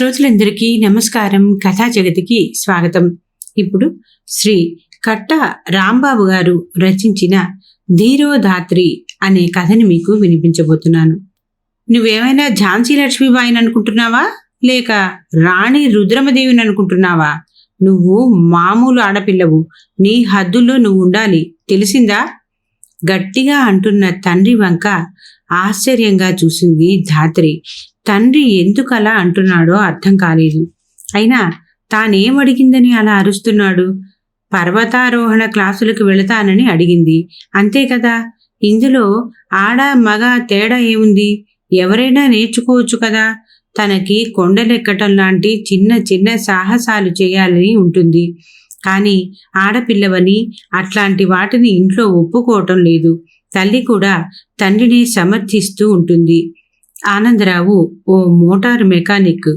శ్రోతులందరికీ నమస్కారం. కథా జగతికి స్వాగతం. ఇప్పుడు శ్రీ కట్ట రాంబాబు గారు రచించిన ధీరోధాత్రి అనే కథని మీకు వినిపించబోతున్నాను. నువ్వేమైనా ఝాన్సీ లక్ష్మీబాయిని అనుకుంటున్నావా? లేక రాణి రుద్రమదేవిని అనుకుంటున్నావా? నువ్వు మామూలు ఆడపిల్లవు. నీ హద్దుల్లో నువ్వు ఉండాలి. తెలిసిందా? గట్టిగా అంటున్న తండ్రి వంక ఆశ్చర్యంగా చూసింది ధాత్రి. తండ్రి ఎందుకలా అంటున్నాడో అర్థం కాలేదు. అయినా తానేం అడిగిందని అలా అరుస్తున్నాడు? పర్వతారోహణ క్లాసులకు వెళతానని అడిగింది. అంతే కదా? ఇందులో ఆడ మగ తేడా ఏముంది? ఎవరైనా నేర్చుకోవచ్చు కదా? తనకి కొండలెక్కటం లాంటి చిన్న చిన్న సాహసాలు చేయాలని ఉంటుంది. కానీ ఆడపిల్లవని అట్లాంటి వాటిని ఇంట్లో ఒప్పుకోవటం లేదు. తల్లి కూడా తండ్రిని సమర్థిస్తూ ఉంటుంది. ఆనందరావు ఓ మోటారు మెకానిక్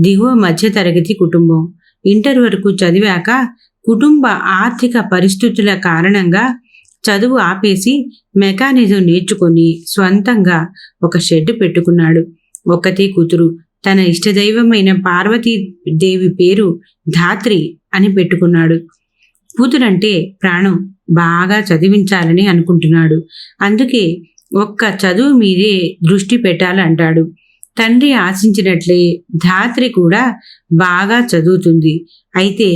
దిగువ మధ్యతరగతి కుటుంబం. ఇంటర్ వరకు చదివాక కుటుంబ ఆర్థిక పరిస్థితుల కారణంగా చదువు ఆపేసి మెకానిజం నేర్చుకొని స్వంతంగా ఒక షెడ్ పెట్టుకున్నాడు. ఒక్కతే కూతురు. తన ఇష్టదైవమైన పార్వతీదేవి పేరు ధాత్రి అని పెట్టుకున్నాడు. కూతురంటే ప్రాణం. బాగా చదివించాలని అనుకుంటున్నాడు. అందుకే ఒక్క చదువు మీదే దృష్టి పెట్టాలంటాడు. తండ్రి ఆశించినట్లే ధాత్రి కూడా బాగా చదువుతుంది. అయితే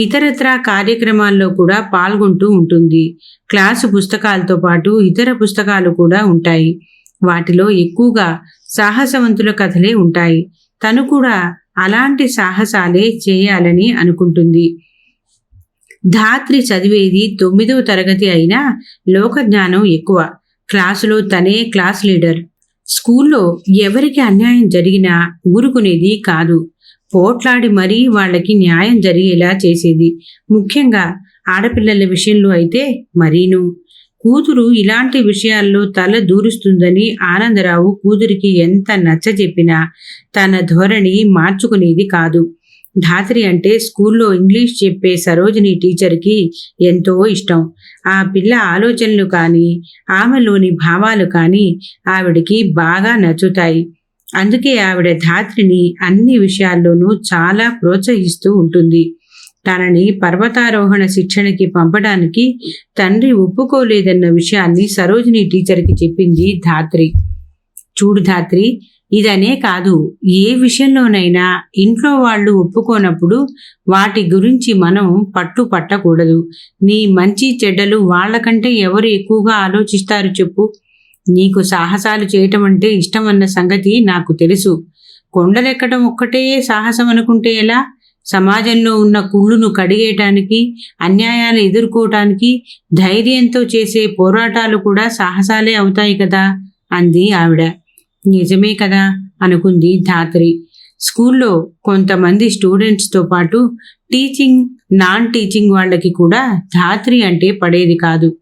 ఇతరత్రా కార్యక్రమాల్లో కూడా పాల్గొంటూ ఉంటుంది. క్లాసు పుస్తకాలతో పాటు ఇతర పుస్తకాలు కూడా ఉంటాయి. వాటిలో ఎక్కువగా సాహసవంతుల కథలే ఉంటాయి. తను కూడా అలాంటి సాహసాలే చేయాలని అనుకుంటుంది. ధాత్రి చదివేది తొమ్మిదవ తరగతి అయినా లోకజ్ఞానం ఎక్కువ. క్లాసులో తనే క్లాస్ లీడర్. స్కూల్లో ఎవరికి అన్యాయం జరిగినా ఊరుకునేది కాదు. పోట్లాడి మరీ వాళ్ళకి న్యాయం జరిగేలా చేసేది. ముఖ్యంగా ఆడపిల్లల విషయంలో అయితే మరీను. కూతురు ఇలాంటి విషయాల్లో తల దూరుస్తుందని ఆనందరావు కూతురికి ఎంత నచ్చజెప్పినా తన ధోరణి మార్చుకునేది కాదు. ధాత్రి అంటే స్కూల్లో ఇంగ్లీష్ చెప్పే సరోజిని టీచర్కి ఎంతో ఇష్టం. ఆ పిల్ల ఆలోచనలు కానీ ఆమెలోని భావాలు కానీ ఆవిడికి బాగా నచ్చుతాయి. అందుకే ఆవిడ ధాత్రిని అన్ని విషయాల్లోనూ చాలా ప్రోత్సహిస్తూ ఉంటుంది. తనని పర్వతారోహణ శిక్షణకి పంపడానికి తండ్రి ఒప్పుకోలేదన్న విషయాన్ని సరోజిని టీచర్కి చెప్పింది ధాత్రి. చూడు ధాత్రి ఇదనే కాదు ఏ విషయంలోనైనా ఇంట్లో వాళ్ళు ఒప్పుకోనప్పుడు వాటి గురించి మనం పట్టు పట్టకూడదు. నీ మంచి చెడ్డలు వాళ్ళకంటే ఎవరు ఎక్కువగా ఆలోచిస్తారు చెప్పు. నీకు సాహసాలు చేయటం అంటే ఇష్టం అన్న సంగతి నాకు తెలుసు. కొండలెక్కడం ఒక్కటే సాహసం అనుకుంటే ఎలా? సమాజంలో ఉన్న కుళ్ళును కడిగేయటానికి అన్యాయాలు ఎదుర్కోవటానికి ధైర్యంతో చేసే పోరాటాలు కూడా సాహసాలే అవుతాయి కదా? అంది ఆవిడ. నిజమే కదా అనుకుంది ధాత్రి. స్కూల్లో కొంతమంది స్టూడెంట్స్తో పాటు టీచింగ్ నాన్ టీచింగ్ వాళ్ళకి కూడా ధాత్రి అంటే పడేది కాదు.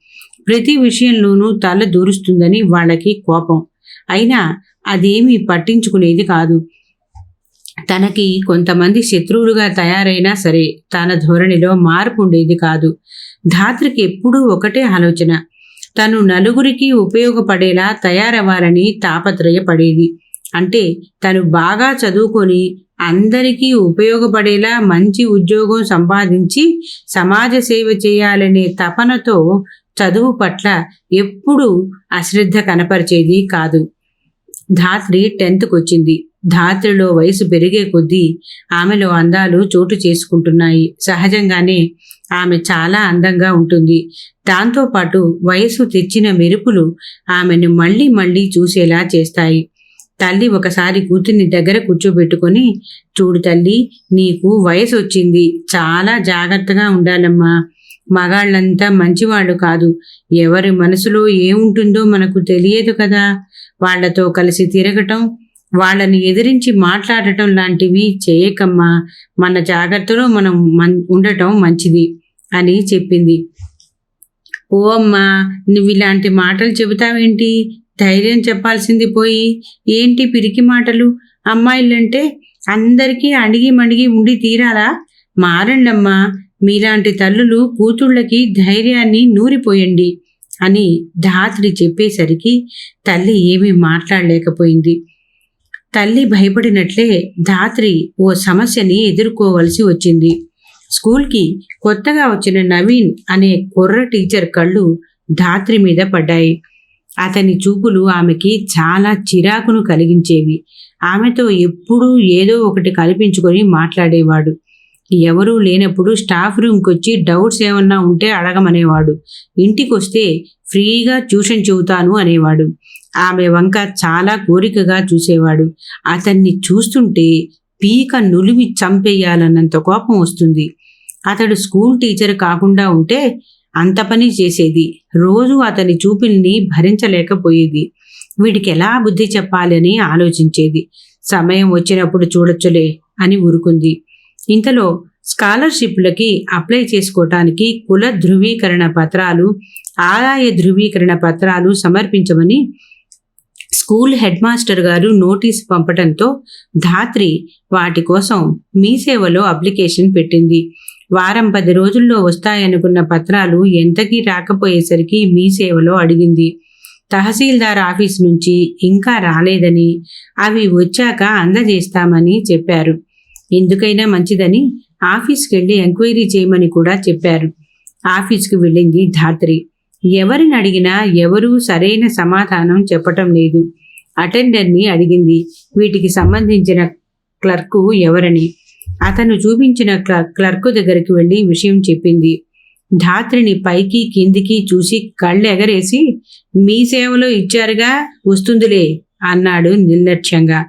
ప్రతి విషయంలోనూ తల దూరుస్తుందని వాళ్ళకి కోపం. అయినా అదేమీ పట్టించుకునేది కాదు. తనకి కొంతమంది శత్రువులుగా తయారైనా సరే తన ధోరణిలో మార్పు ఉండేది కాదు. ధాత్రికి ఎప్పుడూ ఒకటే ఆలోచన. తను నలుగురికి ఉపయోగపడేలా తయారవ్వాలని తాపత్రయపడేది. అంటే తను బాగా చదువుకొని అందరికీ ఉపయోగపడేలా మంచి ఉద్యోగం సంపాదించి సమాజ సేవ చేయాలనే తపనతో చదువు పట్ల ఎప్పుడూ అశ్రద్ధ కనపరిచేది కాదు. ధాత్రి టెన్త్కి వచ్చింది ధాత్రిలో వయసు పెరిగే కొద్దీ ఆమెలో అందాలు చోటు చేసుకుంటున్నాయి. సహజంగానే ఆమె చాలా అందంగా ఉంటుంది. దాంతోపాటు వయసు తెచ్చిన మెరుపులు ఆమెను మళ్ళీ మళ్ళీ చూసేలా చేస్తాయి. తల్లి ఒకసారి కూతుర్ని దగ్గర కూర్చోబెట్టుకొని చూడు తల్లి నీకు వయసు వచ్చింది. చాలా జాగ్రత్తగా ఉండాలమ్మా. మగాళ్ళంతా మంచివాళ్ళు కాదు. ఎవరి మనసులో ఏముంటుందో మనకు తెలియదు కదా. వాళ్ళతో కలిసి తిరగటం వాళ్ళని ఎదిరించి మాట్లాడటం లాంటివి చేయకమ్మా. మన జాగ్రత్తలో మనం మన్ ఉండటం మంచిది అని చెప్పింది. ఓ అమ్మా నువ్వు ఇలాంటి మాటలు చెబుతావేంటి? ధైర్యం చెప్పాల్సింది పోయి. ఏంటి పిరికి మాటలు? అమ్మాయిలంటే అందరికీ అడిగి మడిగి ఉండి తీరాలా? మారండమ్మా మీలాంటి తల్లులు కూతుళ్ళకి ధైర్యాన్ని నూరిపోయండి అని ధాత్రి చెప్పేసరికి తల్లి ఏమీ మాట్లాడలేకపోయింది. తల్లి భయపడినట్లే ధాత్రి ఓ సమస్యని ఎదుర్కోవలసి వచ్చింది. స్కూల్కి కొత్తగా వచ్చిన నవీన్ అనే కుర్ర టీచర్ కళ్ళు ధాత్రి మీద పడ్డాయి. అతని చూపులు ఆమెకి చాలా చిరాకును కలిగించేవి. ఆమెతో ఎప్పుడూ ఏదో ఒకటి కల్పించుకొని మాట్లాడేవాడు. ఎవరూ లేనప్పుడు స్టాఫ్ రూమ్కి వచ్చి డౌట్స్ ఏమన్నా ఉంటే అడగమనేవాడు. ఇంటికి వస్తే ఫ్రీగా ట్యూషన్ చెబుతాను అనేవాడు. ఆమె వంక చాలా కోరికగా చూసేవాడు. అతన్ని చూస్తుంటే పీక నులిమి చంపేయాలన్నంత కోపం వస్తుంది. అతడు స్కూల్ టీచర్ కాకుండా ఉంటే అంత పని చేసేది. రోజు అతని చూపుల్ని భరించలేకపోయేది. వీడికి ఎలా బుద్ధి చెప్పాలని ఆలోచించేది. సమయం వచ్చినప్పుడు చూడొచ్చులే అని ఊరుకుంది. ఇంతలో స్కాలర్షిప్లకి అప్లై చేసుకోవటానికి కుల ధృవీకరణ పత్రాలు ఆదాయ ధృవీకరణ పత్రాలు సమర్పించమని స్కూల్ హెడ్ మాస్టర్ గారు నోటీస్ పంపడంతో ధాత్రి వాటి కోసం మీ సేవలో అప్లికేషన్ పెట్టింది. వారం పది రోజుల్లో వస్తాయనుకున్న పత్రాలు ఎంతకీ రాకపోయేసరికి మీ సేవలో అడిగింది. తహసీల్దార్ ఆఫీస్ నుంచి ఇంకా రాలేదని అవి వచ్చాక అందజేస్తామని చెప్పారు. ఎందుకైనా మంచిదని ఆఫీస్కి వెళ్ళి ఎంక్వైరీ చేయమని కూడా చెప్పారు. ఆఫీస్కి వెళ్ళింది ధాత్రి. ఎవరిని అడిగినా ఎవరూ సరైన సమాధానం చెప్పటం లేదు. అటెండర్ని అడిగింది. వీటికి సంబంధించిన క్లర్కు ఎవరని. అతను చూపించిన క్లర్కు దగ్గరికి వెళ్ళి విషయం చెప్పింది. ధాత్రిని పైకి కిందికి చూసి కళ్ళు ఎగరేసి మీ సేవలో ఇచ్చారుగా వస్తుందిలే అన్నాడు నిర్లక్ష్యంగా.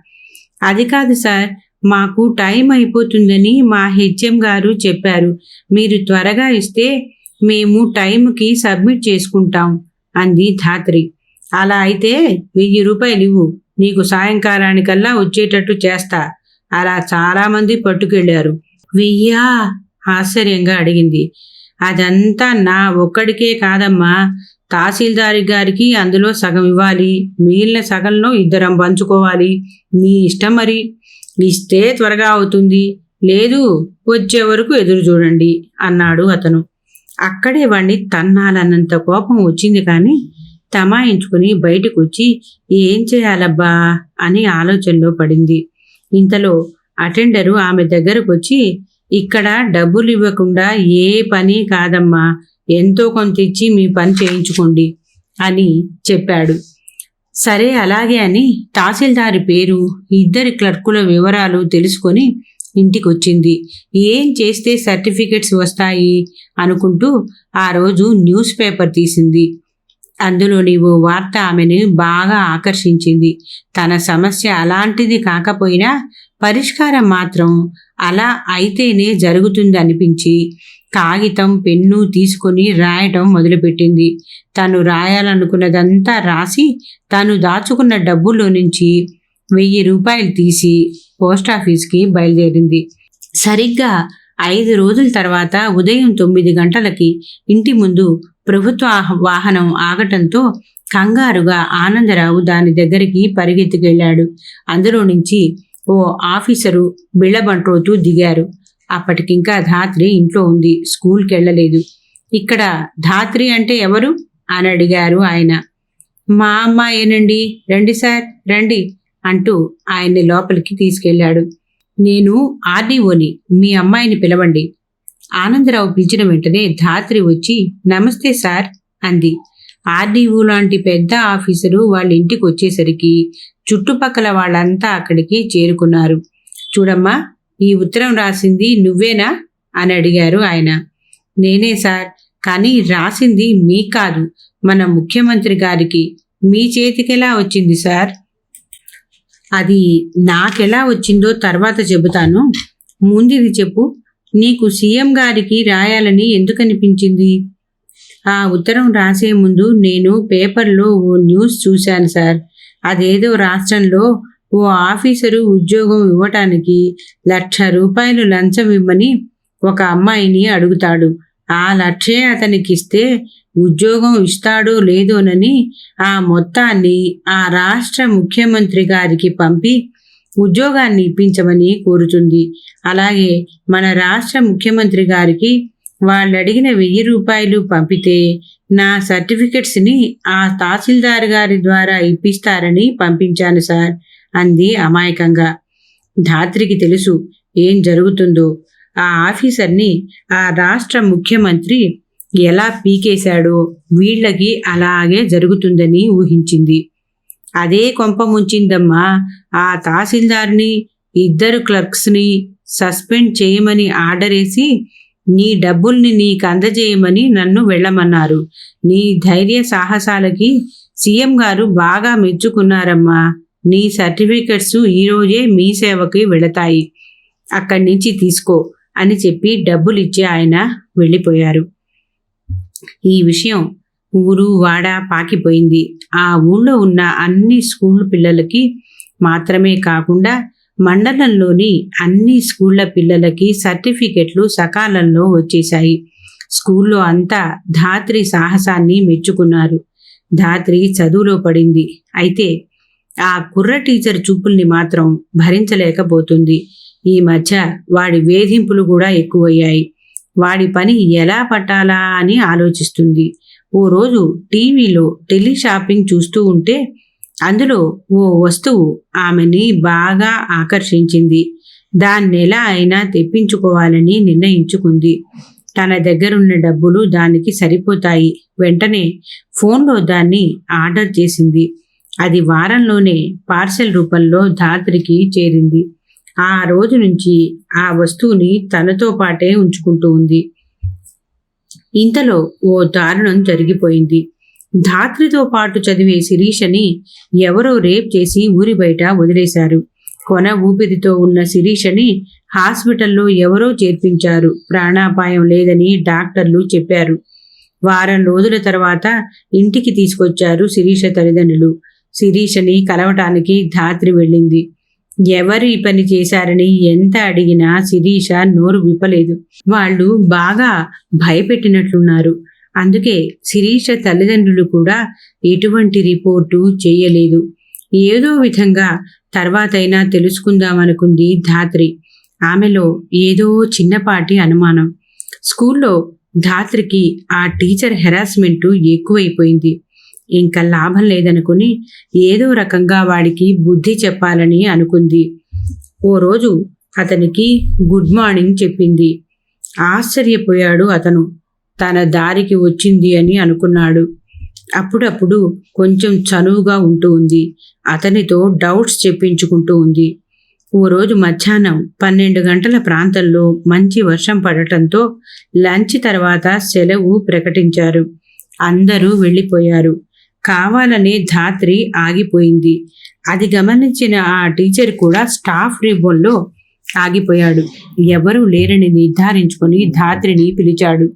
అది కాదు సార్ మాకు టైం అయిపోతుందని మా హెచ్ఎం గారు చెప్పారు. మీరు త్వరగా ఇస్తే మేము టైంకి సబ్మిట్ చేసుకుంటాం అంది ధాత్రి. అలా అయితే వెయ్యి రూపాయలు ఇవ్వు నీకు సాయంకాలానికల్లా వచ్చేటట్టు చేస్తా అలా చాలామంది పట్టుకెళ్ళారు. వెయ్యా? ఆశ్చర్యంగా అడిగింది. అదంతా నా ఒక్కడికే కాదమ్మా తహసీల్దారి గారికి అందులో సగం ఇవ్వాలి మిగిలిన సగంలో ఇద్దరం పంచుకోవాలి నీ ఇష్టం మరి. ఇస్తే త్వరగా అవుతుంది. లేదు వచ్చే వరకు ఎదురు చూడండి అన్నాడు అతను. అక్కడే వాణ్ణి తన్నాలన్నంత కోపం వచ్చింది కానీ తమాయించుకుని బయటకు వచ్చి ఏం చేయాలబ్బా? అని ఆలోచనలో పడింది. ఇంతలో అటెండరు ఆమె దగ్గరకు వచ్చి ఇక్కడ డబ్బులు ఇవ్వకుండా ఏ పని కాదమ్మా. ఎంతో కొంత ఇచ్చి మీ పని చేయించుకోండి అని చెప్పాడు. సరే అలాగే అని తహసీల్దారి పేరు ఇద్దరి క్లర్కుల వివరాలు తెలుసుకొని ఇంటికి వచ్చింది ఏం చేస్తే సర్టిఫికెట్స్ వస్తాయి? అనుకుంటూ ఆ రోజు న్యూస్ పేపర్ తీసింది. అందులోని ఓ వార్త ఆమెను బాగా ఆకర్షించింది. తన సమస్య అలాంటిది కాకపోయినా పరిష్కారం మాత్రం అలా అయితేనే జరుగుతుంది అనిపించి కాగితం పెన్ను తీసుకొని రాయటం మొదలుపెట్టింది. తను రాయాలనుకున్నదంతా రాసి తను దాచుకున్న డబ్బుల్లో నుంచి వెయ్యి రూపాయలు తీసి పోస్టాఫీస్కి బయలుదేరింది. సరిగ్గా ఐదు రోజుల తర్వాత ఉదయం తొమ్మిది గంటలకి ఇంటి ముందు ప్రభుత్వ వాహనం ఆగటంతో కంగారుగా ఆనందరావు దాని దగ్గరికి పరిగెత్తుకెళ్ళాడు అందులో నుంచి ఓ ఆఫీసరు బిళ్ళబంట్రోతూ దిగారు. అప్పటికింకా ధాత్రి ఇంట్లో ఉంది స్కూల్కి వెళ్ళలేదు ఇక్కడ ధాత్రి అంటే ఎవరు? అని అడిగారు ఆయన. మా అమ్మాయేనండి రండి సార్ రండి అంటూ ఆయన్ని లోపలికి తీసుకెళ్ళాడు నేను ఆర్డీఓని మీ అమ్మాయిని పిలవండి. ఆనందరావు పిలిచిన వెంటనే ధాత్రి వచ్చి నమస్తే సార్ అంది. ఆర్డీఓ లాంటి పెద్ద ఆఫీసరు వాళ్ళ ఇంటికి వచ్చేసరికి చుట్టుపక్కల వాళ్ళంతా అక్కడికి చేరుకున్నారు. చూడమ్మా ఈ ఉత్తరం రాసింది నువ్వేనా? అని అడిగారు ఆయన. నేనే సార్ కానీ రాసింది మీ కాదు మన ముఖ్యమంత్రి గారికి. మీ చేతికెలా వచ్చింది సార్? అది నాకెలా వచ్చిందో తర్వాత చెబుతాను. ముందుది చెప్పు. నీకు సీఎం గారికి రాయాలని ఎందుకు అనిపించింది ఆ ఉత్తరం రాసే ముందు నేను పేపర్లో ఓ న్యూస్ చూశాను సార్. అదేదో రాష్ట్రంలో ఓ ఆఫీసరు ఉద్యోగం ఇవ్వటానికి లక్ష రూపాయలు లంచం ఇవ్వని ఒక అమ్మాయిని అడుగుతాడు. ఆ లక్షే అతనికిస్తే ఉద్యోగం ఇస్తాడో లేదోనని ఆ మొత్తాన్ని ఆ రాష్ట్ర ముఖ్యమంత్రి గారికి పంపి ఉద్యోగాన్ని ఇప్పించమని కోరుతుంది. అలాగే మన రాష్ట్ర ముఖ్యమంత్రి గారికి వాళ్ళు అడిగిన వెయ్యి రూపాయలు పంపితే నా సర్టిఫికెట్స్ని ఆ తహసీల్దార్ గారి ద్వారా ఇప్పిస్తారని పంపించాను సార్. అంది అమాయకంగా. ధాత్రికి తెలుసు ఏం జరుగుతుందో. ఆ ఆఫీసర్ని ఆ రాష్ట్ర ముఖ్యమంత్రి ఎలా పీకేశాడో వీళ్ళకి అలాగే జరుగుతుందని ఊహించింది. అదే కొంప ముంచిందమ్మా. ఆ తహసీల్దార్ని ఇద్దరు క్లర్క్స్ని సస్పెండ్ చేయమని ఆర్డర్ వేసి నీ డబ్బుల్ని నీకు అందజేయమని నన్ను వెళ్ళమన్నారు. నీ ధైర్య సాహసాలకి సీఎం గారు బాగా మెచ్చుకున్నారమ్మా. నీ సర్టిఫికెట్స్ ఈరోజే మీ సేవకి వెళతాయి. అక్కడి నుంచి తీసుకో అని చెప్పి డబ్బులు ఇచ్చి ఆయన వెళ్ళిపోయారు. ఈ విషయం ఊరు వాడ పాకిపోయింది. ఆ ఊళ్ళో ఉన్న అన్ని స్కూల్ పిల్లలకి మాత్రమే కాకుండా మండలంలోని అన్ని స్కూళ్ళ పిల్లలకి సర్టిఫికెట్లు సకాలంలో వచ్చేశాయి. స్కూల్లో అంతా ధాత్రి సాహసాన్ని మెచ్చుకున్నారు. ధాత్రి చదువులో పడింది. అయితే ఆ కుర్ర టీచర్ చూపుల్ని మాత్రం భరించలేకపోతుంది. ఈ మధ్య వాడి వేధింపులు కూడా ఎక్కువయ్యాయి. వాడి పని ఎలా పట్టాలా అని ఆలోచిస్తుంది. ఓ రోజు టీవీలో టెలి షాపింగ్ చూస్తూ ఉంటే అందులో ఓ వస్తువు ఆమెని బాగా ఆకర్షించింది. దాన్ని ఎలా అయినా తెప్పించుకోవాలని నిర్ణయించుకుంది. తన దగ్గరున్న డబ్బులు దానికి సరిపోతాయి. వెంటనే ఫోన్లో దాన్ని ఆర్డర్ చేసింది. అది వారంలోనే పార్సెల్ రూపంలో ధాత్రికి చేరింది. ఆ రోజు నుంచి ఆ వస్తువుని తనతో పాటే ఉంచుకుంటూ ఉంది. ఇంతలో ఓ దారుణం జరిగిపోయింది. ధాత్రితో పాటు చదివే శిరీషని ఎవరో రేప్ చేసి ఊరి బయట వదిలేశారు. కొన ఊపిరితో ఉన్న శిరీషని హాస్పిటల్లో ఎవరో చేర్పించారు. ప్రాణాపాయం లేదని డాక్టర్లు చెప్పారు. వారం రోజుల తర్వాత ఇంటికి తీసుకొచ్చారు శిరీష తల్లిదండ్రులు. శిరీషని కలవటానికి ధాత్రి వెళ్ళింది. ఎవరు ఈ పని చేశారని ఎంత అడిగినా శిరీష నోరు విప్పలేదు. వాళ్ళు బాగా భయపెట్టినట్లున్నారు. అందుకే శిరీష తల్లిదండ్రులు కూడా ఎటువంటి రిపోర్టు చేయలేదు. ఏదో విధంగా తర్వాతైనా తెలుసుకుందామనుకుంది ధాత్రి. ఆమెలో ఏదో చిన్నపాటి అనుమానం. స్కూల్లో ధాత్రికి ఆ టీచర్ హెరాస్మెంటు ఎక్కువైపోయింది. ఇంకా లాభం లేదనుకుని ఏదో రకంగా వాడికి బుద్ధి చెప్పాలని అనుకుంది. ఓ రోజు అతనికి గుడ్ మార్నింగ్ చెప్పింది. ఆశ్చర్యపోయాడు అతను. తన దారికి వచ్చింది అని అనుకున్నాడు. అప్పుడప్పుడు కొంచెం చనువుగా ఉంటూ ఉంది. అతనితో డౌట్స్ చెప్పించుకుంటూ ఉంది. ఓ రోజు మధ్యాహ్నం పన్నెండు గంటల ప్రాంతంలో మంచి వర్షం పడటంతో లంచ్ తర్వాత సెలవు ప్రకటించారు. అందరూ వెళ్ళిపోయారు. కావాలనే ధాత్రి ఆగిపోయింది. అది గమనించిన ఆ టీచర్ కూడా స్టాఫ్ రిబోన్లో ఆగిపోయాడు. ఎవరూ లేరని నిర్ధారించుకొని ధాత్రిని పిలిచాడు.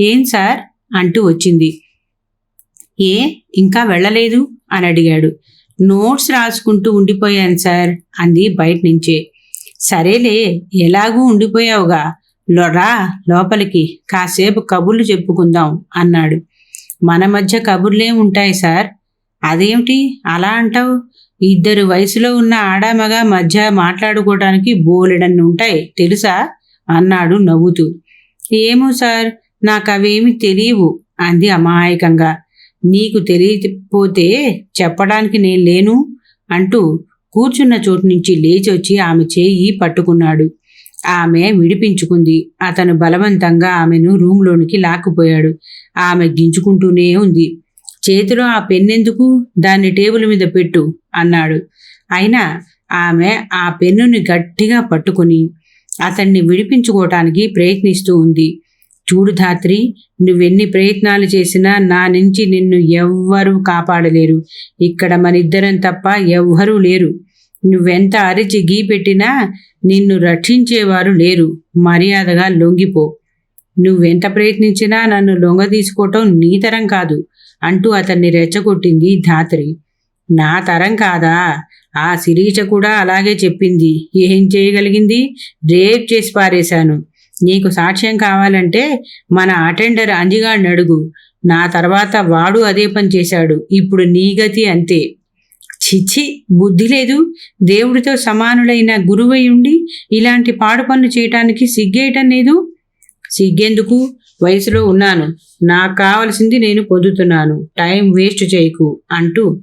ఏం సార్? అంటూ వచ్చింది. ఏ ఇంకా వెళ్ళలేదు? అని అడిగాడు. నోట్స్ రాసుకుంటూ ఉండిపోయాను సార్ అంది బయట నుంచే. సరేలే ఎలాగూ ఉండిపోయావుగా. రా లోపలికి. కాసేపు కబుర్లు చెప్పుకుందాం అన్నాడు. మన మధ్య కబుర్లే ఉంటాయి సార్. అదేమిటి? అలా అంటావు? ఇద్దరు వయసులో ఉన్న ఆడామగ మధ్య మాట్లాడుకోవడానికి బోలెడన్ని ఉంటాయి తెలుసా? అన్నాడు నవ్వుతూ. ఏమో సార్ నాకు అవేమి తెలియవు అంది అమాయకంగా. నీకు తెలియకపోతే చెప్పడానికి నేను లేను అంటూ కూర్చున్న చోటు నుంచి లేచి వచ్చి ఆమె చేయి పట్టుకున్నాడు. ఆమె విడిపించుకుంది. అతను బలవంతంగా ఆమెను రూమ్లోనికి లాక్కుపోయాడు. ఆమె గించుకుంటూనే ఉంది. చేతిలో ఆ పెన్నెందుకు? దాన్ని టేబుల్ మీద పెట్టు అన్నాడు. అయినా ఆమె ఆ పెన్నుని గట్టిగా పట్టుకుని అతన్ని విడిపించుకోవటానికి ప్రయత్నిస్తూ ఉంది. చూడు ధాత్రి నువ్వెన్ని ప్రయత్నాలు చేసినా నా నుంచి నిన్ను ఎవ్వరూ కాపాడలేరు. ఇక్కడ మనిద్దరం తప్ప ఎవ్వరూ లేరు. నువ్వెంత అరిచి గీ పెట్టినా నిన్ను రక్షించేవారు లేరు. మర్యాదగా లొంగిపో. నువ్వెంత ప్రయత్నించినా నన్ను లొంగ తీసుకోవటం నీ తరం కాదు అంటూ అతన్ని రెచ్చగొట్టింది ధాత్రి. నా తరం కాదా? ఆ శిరీష కూడా అలాగే చెప్పింది. ఏం చేయగలిగింది? రేప్ చేసి పారేశాను. నీకు సాక్ష్యం కావాలంటే మన అటెండర్ అంజిగాడిని అడుగు నా తర్వాత వాడు అదే పని చేశాడు. ఇప్పుడు నీ గతి అంతే. చిచ్చి బుద్ధి లేదు. దేవుడితో సమానులైన గురువై ఉండి ఇలాంటి పాడు పనులు చేయటానికి సిగ్గేయటం లేదు. సిగ్గెందుకు వయసులో ఉన్నాను. నాకు కావలసింది నేను పొందుతున్నాను. టైం వేస్ట్ చేయకు అంటూ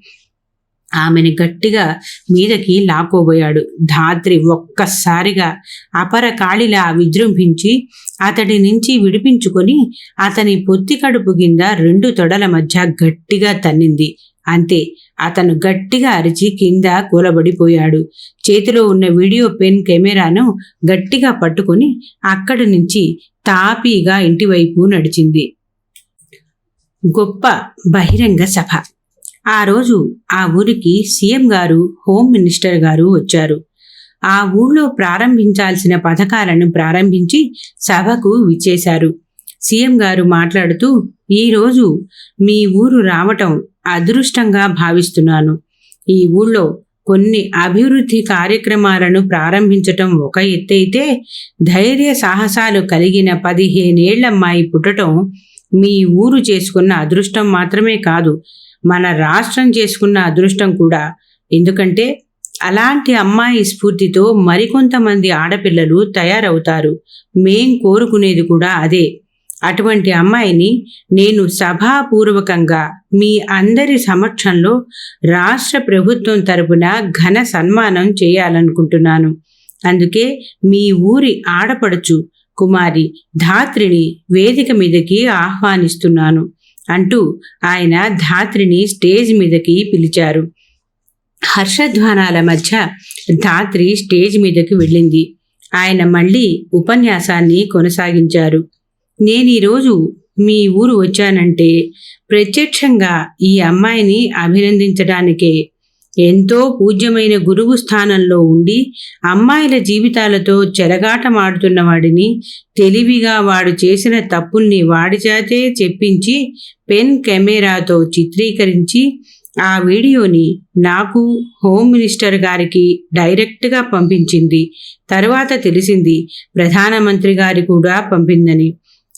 ఆమెని గట్టిగా మీదకి లాక్కోబోయాడు. ధాత్రి ఒక్కసారిగా అపర కాళిలా విజృంభించి అతడి నుంచి విడిపించుకొని అతని పొత్తి కడుపు కింద రెండు తొడల మధ్య గట్టిగా తన్నింది. అంతే. అతను గట్టిగా అరిచి కింద కూలబడిపోయాడు. చేతిలో ఉన్న వీడియో పెన్ కెమెరాను గట్టిగా పట్టుకుని అక్కడి నుంచి తాపీగా ఇంటివైపు నడిచింది. గొప్ప బహిరంగ సభ. ఆ రోజు ఆ ఊరికి సీఎం గారు హోమ్ మినిస్టర్ గారు వచ్చారు. ఆ ఊళ్ళో ప్రారంభించాల్సిన పథకాలను ప్రారంభించి సభకు విచ్చేశారు. సీఎం గారు మాట్లాడుతూ ఈరోజు మీ ఊరు రావటం అదృష్టంగా భావిస్తున్నాను. ఈ ఊళ్ళో కొన్ని అభివృద్ధి కార్యక్రమాలను ప్రారంభించటం ఒక ఎత్తైతే ధైర్య సాహసాలు కలిగిన పదిహేనేళ్ళమ్మాయి పుట్టటం మీ ఊరు చేసుకున్న అదృష్టం మాత్రమే కాదు మన రాష్ట్రం చేసుకున్న అదృష్టం కూడా. ఎందుకంటే అలాంటి అమ్మాయి స్ఫూర్తితో మరికొంతమంది ఆడపిల్లలు తయారవుతారు. మేం కోరుకునేది కూడా అదే. అటువంటి అమ్మాయిని నేను సభాపూర్వకంగా మీ అందరి సమక్షంలో రాష్ట్ర ప్రభుత్వం తరపున ఘన సన్మానం చేయాలనుకుంటున్నాను. అందుకే మీ ఊరి ఆడపడుచు కుమారి ధాత్రిని వేదిక మీదకి ఆహ్వానిస్తున్నాను అంటూ ఆయన ధాత్రిని స్టేజ్ మీదకి పిలిచారు. హర్షధ్వానాల మధ్య ధాత్రి స్టేజ్ మీదకి వెళ్ళింది. ఆయన మళ్ళీ ఉపన్యాసాన్ని కొనసాగించారు. నేను ఈరోజు మీ ఊరు వచ్చానంటే ప్రత్యక్షంగా ఈ అమ్మాయిని అభినందించడానికే ఎంతో పూజ్యమైన గురువు స్థానంలో ఉండి అమ్మాయిల జీవితాలతో చెలగాటమాడుతున్న వాడిని తెలివిగా వాడు చేసిన తప్పుల్ని వాడిచేతే చెప్పించి పెన్ కెమెరాతో చిత్రీకరించి ఆ వీడియోని నాకు హోమ్ మినిస్టర్ గారికి డైరెక్ట్గా పంపించింది. తర్వాత తెలిసింది ప్రధానమంత్రి గారి కూడా పంపిందని.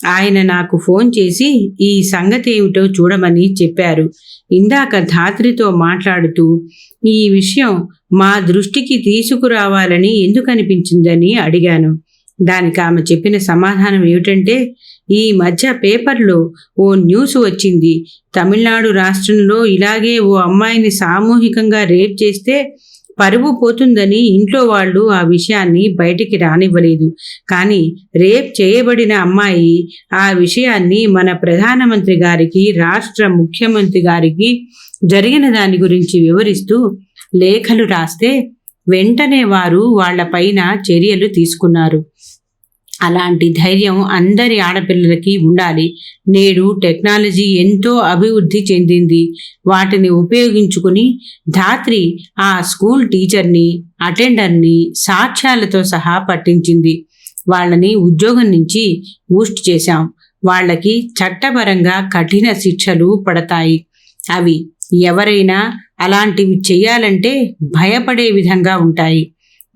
ఆయన నాకు ఫోన్ చేసి ఈ సంగతి ఏమిటో చూడమని చెప్పారు. ఇందాక ధాత్రితో మాట్లాడుతూ ఈ విషయం మా దృష్టికి తీసుకురావాలని ఎందుకు అనిపించిందని అడిగాను. దానికి ఆమె చెప్పిన సమాధానం ఏమిటంటే ఈ మధ్య పేపర్లో ఓ న్యూస్ వచ్చింది. తమిళనాడు రాష్ట్రంలో ఇలాగే ఓ అమ్మాయిని సామూహికంగా రేప్ చేస్తే పరువు పోతుందని ఇంట్లో వాళ్ళు ఆ విషయాన్ని బయటికి రానివ్వలేదు. కానీ రేప్ చేయబడిన అమ్మాయి ఆ విషయాన్ని మన ప్రధానమంత్రి గారికి రాష్ట్ర ముఖ్యమంత్రి గారికి జరిగిన దాని గురించి వివరిస్తూ లేఖలు రాస్తే వెంటనే వారు వాళ్ళపైన చర్యలు తీసుకున్నారు. అలాంటి ధైర్యం అందరి ఆడపిల్లలకి ఉండాలి. నేడు టెక్నాలజీ ఎంతో అభివృద్ధి చెందింది. వాటిని ఉపయోగించుకుని ధాత్రి ఆ స్కూల్ టీచర్ని అటెండర్ని సాక్ష్యాలతో సహా పట్టించింది. వాళ్ళని ఉద్యోగం నుంచి బూస్ట్ చేశాం. వాళ్ళకి చట్టపరంగా కఠిన శిక్షలు పడతాయి. అవి ఎవరైనా అలాంటివి చేయాలంటే భయపడే విధంగా ఉంటాయి.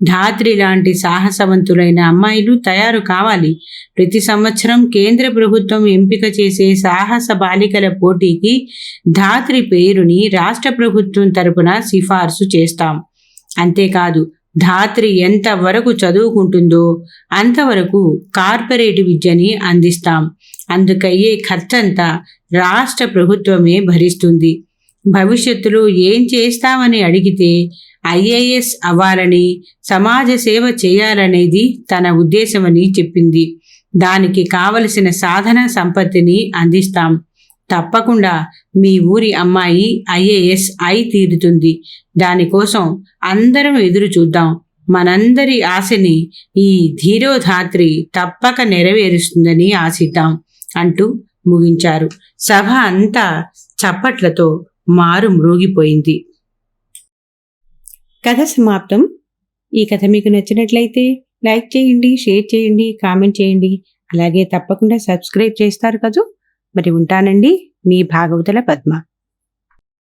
ధాత్రి లాంటి సాహసవంతులైన అమ్మాయిలు తయారు కావాలి. ప్రతి సంవత్సరం కేంద్ర ప్రభుత్వం ఎంపిక చేసే సాహస బాలికల పోటీకి ధాత్రి పేరుని రాష్ట్ర ప్రభుత్వం తరపున సిఫార్సు చేస్తాం. అంతేకాదు ధాత్రి ఎంతవరకు చదువుకుంటుందో అంతవరకు కార్పొరేట్ విద్యని అందిస్తాం. అందుకయ్యే ఖర్చంతా రాష్ట్ర ప్రభుత్వమే భరిస్తుంది. భవిష్యత్తులో ఏం చేస్తామని అడిగితే ఐఏఎస్ అవ్వాలని సమాజ సేవ చేయాలనేది తన ఉద్దేశమని చెప్పింది. దానికి కావలసిన సాధన సంపత్తిని అందిస్తాం. తప్పకుండా మీ ఊరి అమ్మాయి ఐఏఎస్ అయి తీరుతుంది. దానికోసం అందరం ఎదురు చూద్దాం. మనందరి ఆశని ఈ ధీరోధాత్రి తప్పక నెరవేరుస్తుందని ఆశిద్దాం అంటూ ముగించారు. సభ అంతా చప్పట్లతో మారు మ్రోగిపోయింది కథ సమాప్తం. ఈ కథ మీకు నచ్చినట్లయితే లైక్ చేయండి షేర్ చేయండి కామెంట్ చేయండి. అలాగే తప్పకుండా సబ్స్క్రైబ్ చేస్తారు కదూ. మరి ఉంటానండి. మీ భాగవతుల పద్మ.